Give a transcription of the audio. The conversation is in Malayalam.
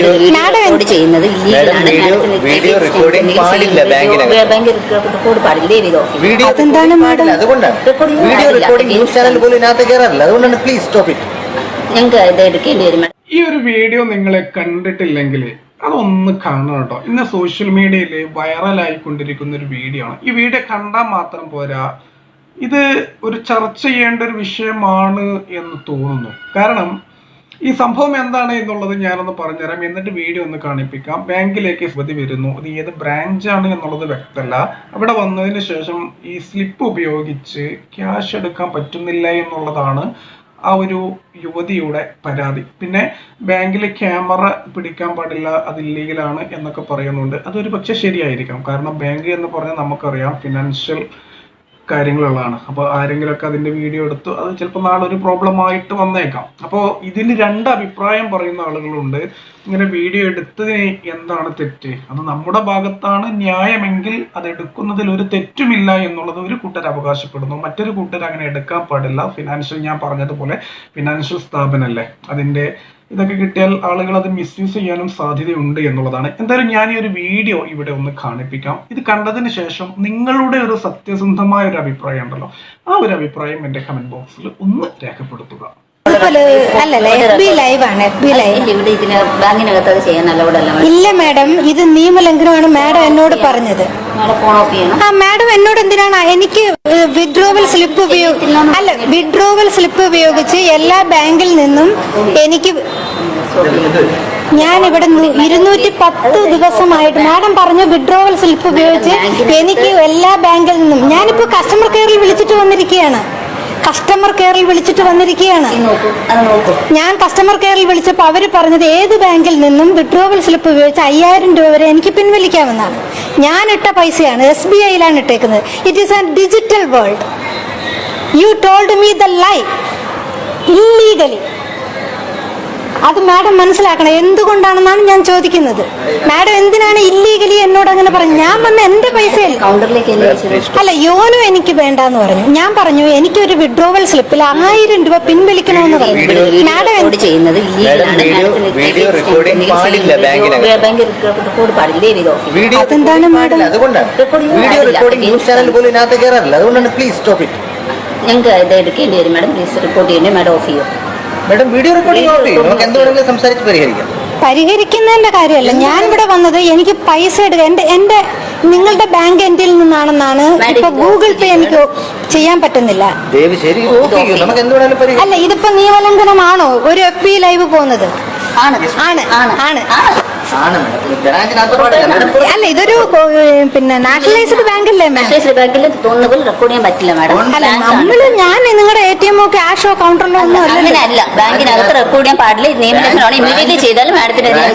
വീഡിയോ റെക്കോർഡ് ചെയ്യുന്നത് വീഡിയോ- മാഡത്തിന് വീഡിയോ expense റെക്കോർഡിംഗ് പാടില്ല ബാങ്ക് റെക്കോർഡ് പാടില്ല ദയവ് ചെയ്ത് വീഡിയോ അതെന്താണ് recording മാഡം? അതുകൊണ്ടാണ്. വീഡിയോ റെക്കോർഡിംഗ് ന്യൂസ് ചാനൽ പോലും ഇതിനകത്ത് കയറാറില്ല അതുകൊണ്ടാണ് പ്ലീസ് സ്റ്റോപ്പ് ഇറ്റ് ഞങ്ങൾക്ക് ഇത് എടുക്കേണ്ടി വരും ഈ ഒരു വീഡിയോ നിങ്ങളെ കണ്ടിട്ടില്ലെങ്കിൽ അതൊന്ന് കാണണം കേട്ടോ. ഇന്ന് സോഷ്യൽ മീഡിയയിൽ വൈറലായിക്കൊണ്ടിരിക്കുന്ന ഒരു വീഡിയോ ആണ്. ഈ വീഡിയോ കണ്ടാൽ മാത്രം പോരാ. ഇത് ഒരു ചർച്ച ചെയ്യേണ്ട ഒരു വിഷയമാണ് എന്ന് തോന്നുന്നു. കാരണം ഈ സംഭവം എന്താണ് എന്നുള്ളത് ഞാനൊന്ന് പറഞ്ഞുതരാം. എന്നിട്ട് വീഡിയോ ഒന്ന് കാണിപ്പിക്കാം. ബാങ്കിലേക്ക് യുവതി വരുന്നു. അത് ഏത് ബ്രാഞ്ചാണ് എന്നുള്ളത് വ്യക്തമല്ല. അവിടെ വന്നതിന് ശേഷം ഈ സ്ലിപ്പ് ഉപയോഗിച്ച് ക്യാഷ് എടുക്കാൻ പറ്റുന്നില്ല എന്നുള്ളതാണ് ആ ഒരു യുവതിയുടെ പരാതി. പിന്നെ ബാങ്കിൽ ക്യാമറ പിടിക്കാൻ പാടില്ല അത് ഇല്ലീഗലാണ് എന്നൊക്കെ പറയുന്നുണ്ട്. അതൊരു പക്ഷെ ശരിയായിരിക്കാം. കാരണം ബാങ്ക് എന്ന് പറഞ്ഞാൽ നമുക്കറിയാം ഫിനാൻഷ്യൽ കാര്യങ്ങളുള്ളതാണ്. അപ്പോൾ ആരെങ്കിലുമൊക്കെ അതിന്റെ വീഡിയോ എടുത്തു അത് ചിലപ്പോൾ നാളെ ഒരു പ്രോബ്ലം ആയിട്ട് വന്നേക്കാം. അപ്പോൾ ഇതിന് രണ്ട് അഭിപ്രായം പറയുന്ന ആളുകളുണ്ട്. ഇങ്ങനെ വീഡിയോ എടുത്തതിന് എന്താണ് തെറ്റ്? അത് നമ്മുടെ ഭാഗത്താണ് ന്യായമെങ്കിൽ അത് എടുക്കുന്നതിൽ ഒരു തെറ്റുമില്ല എന്നുള്ളത് ഒരു കൂട്ടർ അവകാശപ്പെടുന്നു. മറ്റൊരു കൂട്ടർ അങ്ങനെ എടുക്കാൻ പാടില്ല. ഫിനാൻഷ്യൽ ഞാൻ പറഞ്ഞതുപോലെ ഫിനാൻഷ്യൽ സ്ഥാപനമല്ലേ അതിന്റെ ഇതൊക്കെ കിട്ടിയാൽ ആളുകൾ അത് മിസ്യൂസ് ചെയ്യാനും സാധ്യതയുണ്ട് എന്നുള്ളതാണ്. എന്തായാലും ഞാൻ ഈ ഒരു വീഡിയോ ഇവിടെ ഒന്ന് കാണിപ്പിക്കാം. ഇത് കണ്ടതിന് ശേഷം നിങ്ങളുടെ ഒരു സത്യസന്ധമായ ഒരു അഭിപ്രായം ഉണ്ടല്ലോ. ആ ഒരു അഭിപ്രായം എന്റെ കമന്റ് ബോക്സിൽ ഒന്ന് രേഖപ്പെടുത്തുക. അതുപോലെ അല്ലല്ല എഫ് ബി ലൈവ് ആണ് എഫ് ബി ലൈവ് ഇല്ല, ഇവിടെ ഇതിന് ബാങ്കിനകത്ത് അത് ഇല്ല മാഡം ഇത് നിയമലംഘനമാണ്. മാഡം എന്നോട് പറഞ്ഞത്. ആ മാഡം എന്നോട് എന്തിനാണ്? എനിക്ക് വിഡ്രോവൽ സ്ലിപ്പ് ഉപയോഗിക്കുന്ന അല്ല വിഡ്രോവൽ സ്ലിപ്പ് ഉപയോഗിച്ച് എല്ലാ ബാങ്കിൽ നിന്നും എനിക്ക് ഞാൻ ഇവിടെ ഇരുന്നൂറ്റി പത്ത് ദിവസമായിട്ട് മാഡം. പറഞ്ഞു വിഡ്രോവൽ സ്ലിപ്പ് ഉപയോഗിച്ച് എനിക്ക് എല്ലാ ബാങ്കിൽ നിന്നും ഞാനിപ്പോ കസ്റ്റമർ കെയറിൽ വിളിച്ചിട്ട് വന്നിരിക്കുകയാണ്. കസ്റ്റമർ കെയറിൽ വിളിച്ചിട്ട് വന്നിരിക്കുകയാണ്. ഞാൻ കസ്റ്റമർ കെയറിൽ വിളിച്ചപ്പോൾ അവർ പറഞ്ഞത് ഏത് ബാങ്കിൽ നിന്നും വിഡ്രോവൽ സ്ലിപ്പ് ഉപയോഗിച്ച് അയ്യായിരം രൂപ വരെ എനിക്ക് പിൻവലിക്കാമെന്നാണ്. ഞാൻ ഇട്ട പൈസയാണ് എസ് ബി ഐയിലാണ് ഇട്ടേക്കുന്നത്. It is a digital world you told me the lie illegally അത് മാഡം മനസ്സിലാക്കണം. എന്തുകൊണ്ടാണെന്നാണ് ഞാൻ ചോദിക്കുന്നത്. മാഡം എന്തിനാണ് ഇല്ലീഗലി എന്നോട് അങ്ങനെ പറഞ്ഞു ഞാൻ വന്ന എന്റെ കൗണ്ടറിലേക്ക് അല്ല യോനോ എനിക്ക് വേണ്ടാന്ന് പറഞ്ഞു. ഞാൻ പറഞ്ഞു എനിക്ക് ഒരു വിഡ്രോവൽ സ്ലിപ്പിൽ ആയിരം രൂപ പിൻവലിക്കണമെന്ന് പറഞ്ഞു. മാഡം ചെയ്യുന്നത് അതെന്താണ് മാഡം? അതുകൊണ്ടാണ്. വീഡിയോ പാടില്ല. റെക്കോർഡിംഗ് ന്യൂസ് ചാനൽ പോലും ഇതിനകത്ത് കയറാറില്ല അതുകൊണ്ടാണ് പ്ലീസ് സ്റ്റോപ്പ് ഇറ്റ് ഞങ്ങൾക്ക് ഇത് എടുക്കേണ്ടി വരും. മാഡം പ്ലീസ് റിപ്പോർട്ട് ചെയ്യേണ്ടി? മാഡം ഓഫ് ചെയ്യും. മാഡം വീഡിയോ റെക്കോർഡിംഗ് ഓഫ് ചെയ്യും. നമുക്ക് എന്തുവേണമെങ്കിലും സംസാരിച്ച് പരിഹരിക്കാം. പരിഹരിക്കുന്നതിന്റെ കാര്യമല്ല. ഞാൻ ഇവിടെ വന്നത് എനിക്ക് പൈസ എടുക്കുക എന്റെ എന്റെ നിങ്ങളുടെ ബാങ്ക് എൻഡിൽ നിന്നാണെന്നാണ് ഇപ്പൊ ഗൂഗിൾ പേ എനിക്ക് ചെയ്യാൻ പറ്റുന്നില്ല. അല്ല ഇതിപ്പോ നിയമലംഘനമാണോ? ഒരു എഫ് പി ലൈവ് പോകുന്നത്. ആണ് ആണ് ആണ്. അല്ല ഇതൊരു പിന്നെ നാഷണലൈസ്ഡ് ബാങ്ക് അല്ലേ മാം നാഷണലൈസ്ഡ് ബാങ്കിൽ തോന്നുന്ന പോലെ റെക്കോർഡ് ചെയ്യാൻ പറ്റില്ല മാഡം. അല്ല നമ്മൾ ഞാൻ നിങ്ങളുടെ എമ്മോ ക്യാഷോ കൗണ്ടറിലോ ഒന്നും അല്ല അങ്ങനെയല്ല ബാങ്കിനകത്ത് റെക്കോർഡ് ചെയ്യാൻ പാടില്ല. നിയമലംഘനമാണ് ഇമ്മീഡിയറ്റ്ലി ചെയ്താൽ മാഡത്തിന് ചെയ്യാം.